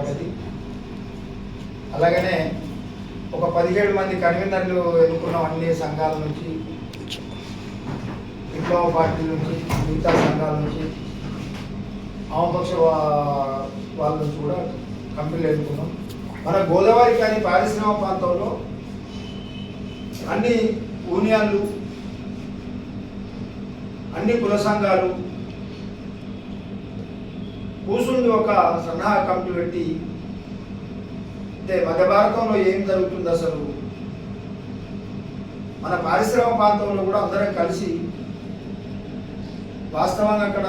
ఏర్పడ్డది అలాగనే ఒక పదిహేడు మంది కన్వీనర్లు ఎన్నుకున్నాం అన్ని సంఘాల నుంచి విప్లవ పార్టీ నుంచి మిగతా సంఘాల నుంచి వామపక్ష వాళ్ళ నుంచి కూడా కంపెనీలు ఎన్నుకున్నాం. మన గోదావరి కానీ పారిశ్రామిక ప్రాంతంలో అన్ని యూనియన్లు అన్ని కుల సంఘాలు కూర్చుండి ఒక సన్నాహ కమిటీ పెట్టి అంటే మధ్య భారతంలో ఏం జరుగుతుంది అసలు మన పారిశ్రామిక ప్రాంతంలో కూడా అందరం కలిసి వాస్తవంగా అక్కడ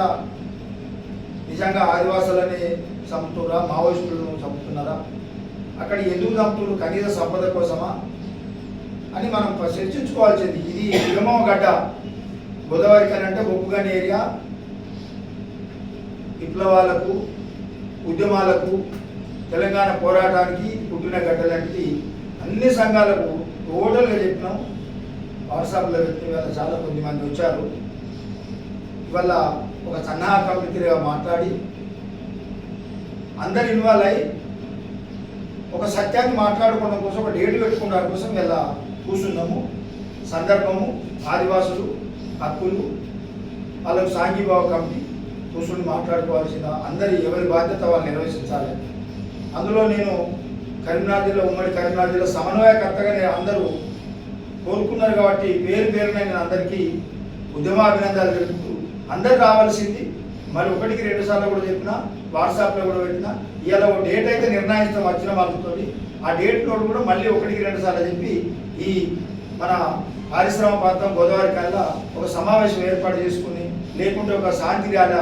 నిజంగా ఆదివాసులనే చంపుతున్నారా మావోయిస్టులను చంపుతున్నారా? అక్కడ ఎందుకు చంపుతున్నారు కనీస సంపద కోసమా? అని మనం చర్చించుకోవాల్సింది. ఇది విగమవ గడ్డ గోదావరి కనంటే అంటే ఏరియా. విప్లవాలకు ఉద్యమాలకు తెలంగాణ పోరాటానికి పుట్టిన గడ్డలాంటి అన్ని సంఘాలకు టోటల్గా చెప్పినాం. వాట్సాప్లో వ్యక్తి వల్ల చాలా కొద్ది మంది వచ్చారు. ఇవాళ ఒక సన్నాహ కమిటీగా మాట్లాడి అందరు ఇన్వాల్వ్ అయ్యి ఒక సత్యాన్ని మాట్లాడుకోవడం కోసం ఒక డేట్ పెట్టుకోవడం కోసం ఇలా కూర్చున్నాము. సందర్భము ఆదివాసులు హక్కులు వాళ్ళకు సాంఘీభావ కమిటీ కూర్చొని మాట్లాడుకోవాల్సిన అందరి ఎవరి బాధ్యత వాళ్ళు నిర్వహించాలి. అందులో నేను కరీంనగర్ జిల్లా ఉమ్మడి కరీంనగర్ జిల్లా సమన్వయకర్తగా నేను అందరూ కోరుకున్నారు కాబట్టి పేరు పేరున నేను అందరికీ ఉద్యమాభినందనలు తెలుపుతూ అందరు రావాల్సింది మరి ఒకటికి రెండు సార్లు కూడా చెప్పిన వాట్సాప్లో కూడా పెట్టిన ఇవాళ ఒక డేట్ అయితే నిర్ణయిస్తాం వచ్చిన వాళ్ళతో ఆ డేట్ నోట్ కూడా మళ్ళీ ఒకటికి రెండు సార్లు చెప్పి ఈ మన పారిశ్రామిక ప్రాంతం గోదావరి కల్లా ఒక సమావేశం ఏర్పాటు చేసుకుని లేకుంటే ఒక శాంతి ర్యాల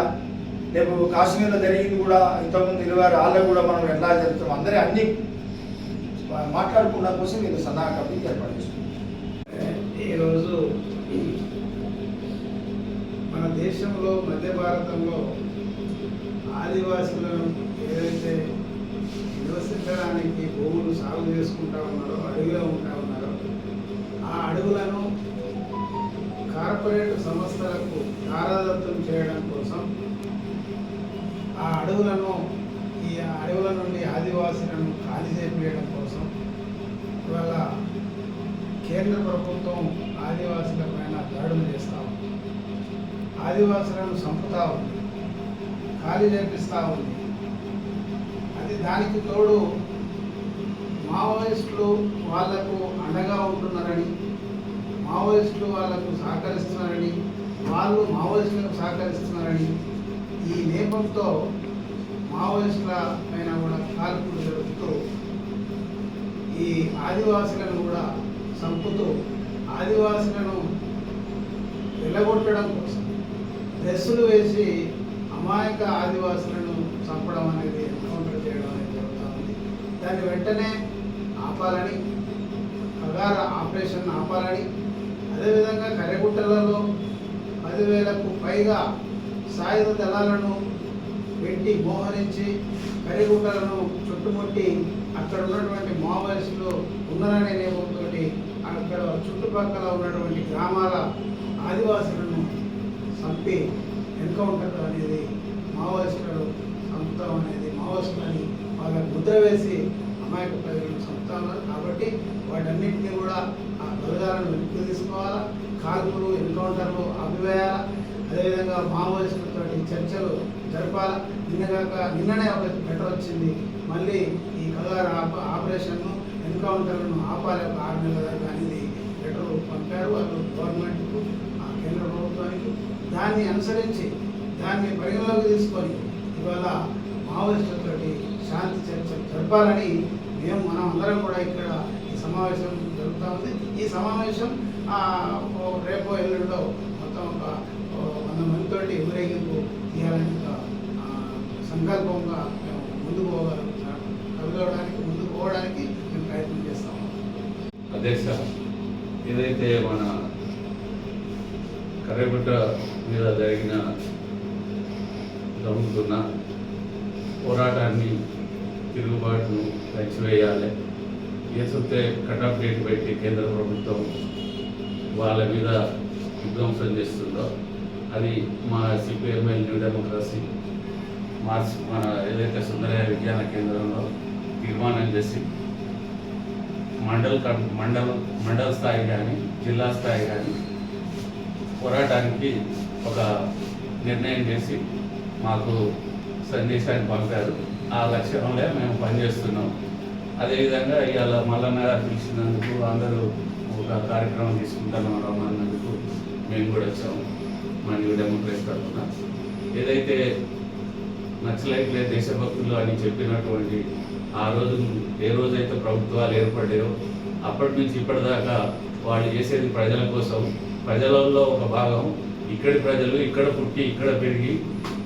రేపు కాశ్మీర్లో జరిగింది కూడా ఇంతకుముందు ఇరవై వాళ్ళు కూడా మనం ఎట్లా జరుగుతాం అందరి అన్ని మాట్లాడుకున్న కోసం నేను సన్నాహ కమిటీ ఏర్పాటు ఈరోజు మన దేశంలో మధ్య భారతంలో ఆదివాసులను ఏదైతే నివసించడానికి భూములు సాగు చేసుకుంటా ఉన్నారో అడవిలో ఉంటా ఉన్నారో ఆ అడవులను కార్పొరేట్ సంస్థలకు దారాదత్తం చేయడం కోసం ఆ అడవులను ఈ అడవుల నుండి ఆదివాసులను ఖాళీ చేపించడం కోసం ఇవాళ కేంద్ర ప్రభుత్వం ఆదివాసుల పైన దాడులు చేస్తా ఉంది. ఆదివాసులను చంపుతా ఉంది. ఖాళీ చేపిస్తూ ఉంది. అది దానికి తోడు మావోయిస్టులు వాళ్ళకు అండగా ఉంటున్నారని మావోయిస్టులు వాళ్ళకు సహకరిస్తున్నారని వాళ్ళు మావోయిస్టులకు సహకరిస్తున్నారని ఈ నేపంతో మావోయిస్టుల పైన కూడా కాల్పులు జరుపుతూ ఈ ఆదివాసులను కూడా చంపుతూ ఆదివాసులను వెళ్ళగొట్టడం కోసం డ్రెస్సులు వేసి అమాయక ఆదివాసులను చంపడం అనేది ఎన్కౌంటర్ చేయడం అనేది జరుగుతూ ఉంది. దాన్ని వెంటనే ఆపాలని కగార ఆపరేషన్ ఆపాలని అదేవిధంగా కర్రెగుట్టలలో పదివేలకు పైగా సాయుధ దళాలను పెట్టి మోహరించి కరిగుట్టలను చుట్టుముట్టి అక్కడ ఉన్నటువంటి మావోయిస్టులు ఉన్నారనే నేపంతో అక్కడ చుట్టుపక్కల ఉన్నటువంటి గ్రామాల ఆదివాసులను చంపి ఎన్కౌంటర్ అనేది మావోయిస్టులు చంపుతాం అనేది మావోయిస్టులని వాళ్ళకి ముద్ర వేసి అమాయక ప్రజలను చంపుతా ఉన్నారు కాబట్టి వాటన్నింటినీ కూడా ఆ బలగాలను వెనక్కి తీసుకోవాలా? కాల్పులు ఎన్కౌంటర్లు ఆపివేయాలా మావోయిస్టులతో చర్చలు జరపాల. నిన్నగాక నిన్ననే ఒక లెటర్ వచ్చింది. మళ్ళీ ఈ కగారు ఆప ఆపరేషన్ను ఎన్కౌంటర్లను ఆపాలి ఒక ఆరు నెలల దాకా అనేది లెటర్ పంపారు. వాళ్ళు గవర్నమెంట్కు ఆ కేంద్ర ప్రభుత్వానికి. దాన్ని అనుసరించి దాన్ని పరిగణలోకి తీసుకొని ఇవాళ మావోయిస్టులతోటి శాంతి చర్చలు జరపాలని మేము మనం అందరం కూడా ఇక్కడ ఈ సమావేశం జరుగుతూ ఉంది. ఈ సమావేశం రేపో ఎల్లుండో మొత్తం ఒక ఓ వంద ఊరేగింపు తీయాలని ఒక సంకల్పంగా మేము ముందు కలగడానికి ముందు పోవడానికి మేము ప్రయత్నం చేస్తాము అధ్యక్ష ఏదైతే మన కర్రెగుట్ట మీద జరిగిన జరుగుతున్న పోరాటాన్ని తిరుగుబాటును తెచ్చివేయాలి. ఏసొస్తే కటాఫ్ డేట్ పెట్టి కేంద్ర ప్రభుత్వం వాళ్ళ మీద విధ్వంసం చేస్తుందో అది మా సిపిఎంఎల్ న్యూ డెమోక్రసీ మార్చి మన ఏదైతే సుందరయ్య విజ్ఞాన కేంద్రంలో తీర్మానం చేసి మండల్ కం మండల మండల స్థాయి కానీ జిల్లా స్థాయి కానీ పోరాటానికి ఒక నిర్ణయం చేసి మాకు సందేశాన్ని పంపారు. ఆ లక్ష్యంలో మేము పనిచేస్తున్నాం. అదేవిధంగా ఇవాళ మల్లన్న గారు పిలిచినందుకు అందరూ ఒక కార్యక్రమం తీసుకుంటాను రమ్మన్నందుకు మేము కూడా వచ్చాము. మన న్యూ డెమోక్రసీ తరఫున ఏదైతే నక్సలైట్లే దేశభక్తులు అని చెప్పినటువంటి ఆ రోజు ఏ రోజైతే ప్రభుత్వాలు ఏర్పడ్డాయో అప్పటి నుంచి ఇప్పటిదాకా వాళ్ళు చేసేది ప్రజల కోసం ప్రజలలో ఒక భాగం ఇక్కడి ప్రజలు ఇక్కడ పుట్టి ఇక్కడ పెరిగి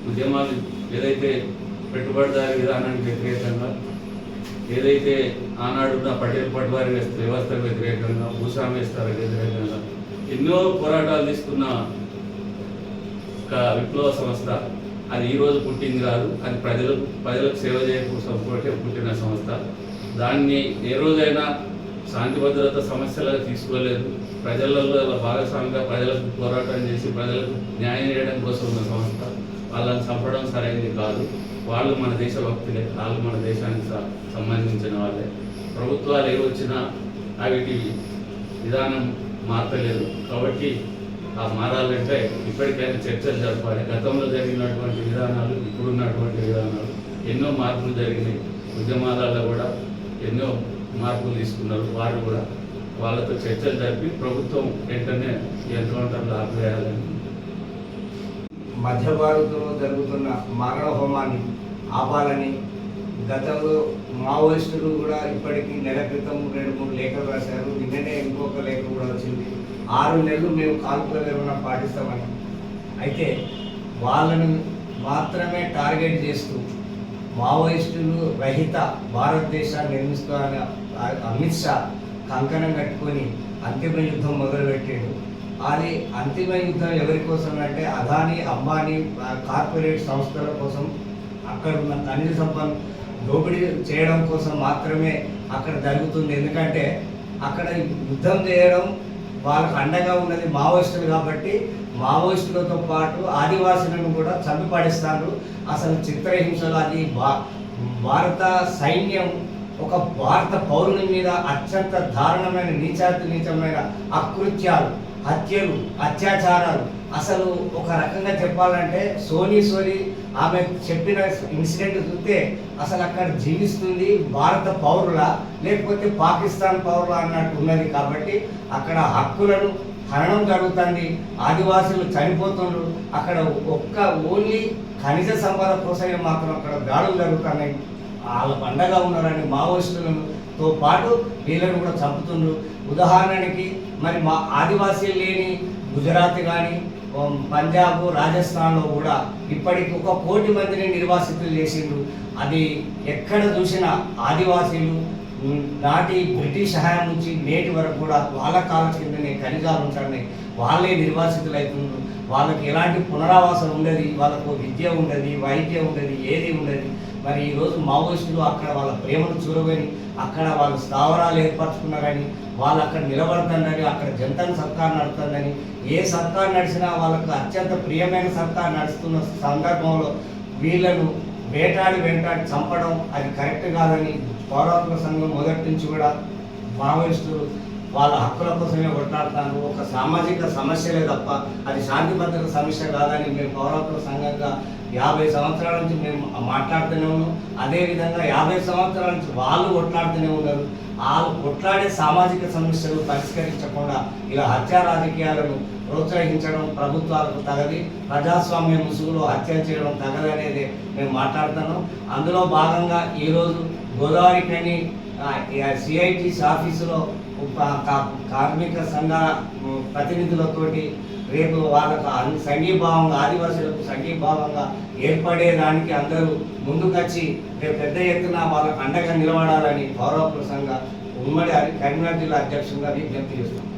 ఉద్యమాలు ఏదైతే పెట్టుబడిదారి విధానానికి వ్యతిరేకంగా ఏదైతే ఆనాడున్న పటేల్ పట్వారి వ్యవస్థకు వ్యతిరేకంగా భూస్వామి వ్యతిరేకంగా ఎన్నో పోరాటాలు తీసుకున్న ఒక విప్లవ సంస్థ. అది ఈ రోజు పుట్టింది కాదు అది ప్రజలకు ప్రజలకు సేవ చేయకోసం కోసం పుట్టిన సంస్థ. దాన్ని ఏ రోజైనా శాంతి భద్రత సమస్యలుగా తీసుకోలేదు. ప్రజలలో భాగస్వామిగా ప్రజలకు పోరాటం చేసి ప్రజలకు న్యాయం చేయడం కోసం ఉన్న సంస్థ. వాళ్ళని చంపడం సరైనది కాదు. వాళ్ళు మన దేశభక్తులే వాళ్ళు మన దేశానికి సంబంధించిన వాళ్ళే. ప్రభుత్వాలు ఏ వచ్చినా అవిటి విధానం మార్చలేదు. కాబట్టి మారాలంటే ఇప్పటికైనా చర్చలు జరపాలి. గతంలో జరిగినటువంటి విధానాలు ఇప్పుడున్నటువంటి విధానాలు ఎన్నో మార్పులు జరిగినాయి. ఉద్యమాలలో కూడా ఎన్నో మార్పులు తీసుకున్నారు. వారు కూడా వాళ్ళతో చర్చలు జరిపి ప్రభుత్వం వెంటనే ఎన్కౌంటర్లు ఆపివేయాలని మధ్య భారత్లో జరుగుతున్న మారణ హోమాన్ని ఆపాలని గతంలో మావోయిస్టులు కూడా ఇప్పటికీ నెల క్రితం రెండు మూడు లేఖలు రాశారు. నిన్ననే ఇంకొక లేఖ కూడా వచ్చింది. ఆరు నెలలు మేము కాల్పుల విరమణ పాటిస్తామని. అయితే వాళ్ళను మాత్రమే టార్గెట్ చేస్తూ మావోయిస్టులు రహిత భారతదేశాన్ని నిర్మిస్తామని అమిత్ షా కంకణం కట్టుకొని అంతిమ యుద్ధం మొదలుపెట్టాడు. అది అంతిమ యుద్ధం ఎవరి కోసం అంటే అదాని అంబానీ కార్పొరేట్ సంస్థల కోసం అక్కడ ఉన్న ఖనిజ సంపద దోపిడీ చేయడం కోసం మాత్రమే అక్కడ జరుగుతుంది. ఎందుకంటే అక్కడ యుద్ధం చేయడం వాళ్ళకు అండగా ఉన్నది మావోయిస్టులు కాబట్టి మావోయిస్టులతో పాటు ఆదివాసులను కూడా చంపి పడేస్తారు. అసలు చిత్రహింసలు అది భా భారత సైన్యం ఒక భారత పౌరుని మీద అత్యంత దారుణమైన నీచాతి నీచమైన అకృత్యాలు హత్యలు అత్యాచారాలు. అసలు ఒక రకంగా చెప్పాలంటే సోనీ సోనీ ఆమె చెప్పిన ఇన్సిడెంట్ చూస్తే అసలు అక్కడ జీవిస్తుంది భారత పౌరుల లేకపోతే పాకిస్తాన్ పౌరుల అన్నట్టు ఉన్నది కాబట్టి అక్కడ హక్కులను హరణం జరుగుతుంది. ఆదివాసులు చనిపోతుండ్రు. అక్కడ ఒక్క ఓన్లీ ఖనిజ సంపద కోసమే మాత్రం అక్కడ దాడులు జరుగుతున్నాయి. వాళ్ళ పండగ ఉన్నారని మావోయిస్టులతో పాటు వీళ్ళని కూడా చంపుతుండ్రు. ఉదాహరణకి మరి మా ఆదివాసీలు లేని గుజరాత్ కానీ పంజాబ్ రాజస్థాన్లో కూడా ఇప్పటికి ఒక కోటి మందిని నిర్వాసితులు చేసిండ్రు. అది ఎక్కడ చూసినా ఆదివాసీలు నాటి బ్రిటిష్ హయాం నుంచి నేటి వరకు కూడా వాళ్ళ కాలం కిందనే ఖనిజాలు ఉంటాయి వాళ్ళే నిర్వాసితులు అవుతుండ్రు. వాళ్ళకి ఎలాంటి పునరావాసం ఉండదు వాళ్ళకు విద్య ఉండదు వైద్యం ఉండదు ఏది ఉండదు. మరి ఈరోజు మావోయిస్టులు అక్కడ వాళ్ళ ప్రేమను చూరగని అక్కడ వాళ్ళు స్థావరాలు ఏర్పరచుకున్నారని వాళ్ళు అక్కడ నిలబడుతుందని అక్కడ జనతను సర్కార్ నడుతుందని ఏ సర్కార్ నడిచినా వాళ్ళకు అత్యంత ప్రియమైన సర్కార్ నడుస్తున్న సందర్భంలో వీళ్ళను వేటాడి వెంటాడి చంపడం అది కరెక్ట్ కాదని పౌరాత్మక సంఘం మొదటి నుంచి కూడా మావోయిస్టులు వాళ్ళ హక్కుల కోసమే కొట్లాడుతారు ఒక సామాజిక సమస్యలే తప్ప అది శాంతి భద్రత సమస్య కాదని మేము పౌరాత్మక సంఘంగా యాభై సంవత్సరాల నుంచి మేము మాట్లాడుతూనే ఉన్నాం. అదేవిధంగా యాభై సంవత్సరాల నుంచి వాళ్ళు కొట్లాడుతూనే ఉన్నారు. వాళ్ళు కొట్లాడే సామాజిక సమస్యలు పరిష్కరించకుండా ఇలా హత్యా రాజకీయాలను ప్రోత్సహించడం ప్రభుత్వాలకు తగది ప్రజాస్వామ్య ముసుగులో హత్య చేయడం తగదు అనేది మేము మాట్లాడుతున్నాం. అందులో భాగంగా ఈరోజు గోదావరి కని సిఐటిస్ ఆఫీసులో కా- కార్మిక సంఘ ప్రతినిధులతోటి రేపు వాళ్ళకు అన్- సంఘీభావంగా ఆదివాసులకు సంఘీభావంగా ఏర్పడేదానికి అందరూ ముందుకొచ్చి రేపు పెద్ద ఎత్తున వాళ్ళకు అండగా నిలబడాలని గౌరవ ప్రసంగా ఉమ్మడి కరీంనగర్ జిల్లా అధ్యక్షుడిగా విజ్ఞప్తి చేస్తున్నాం.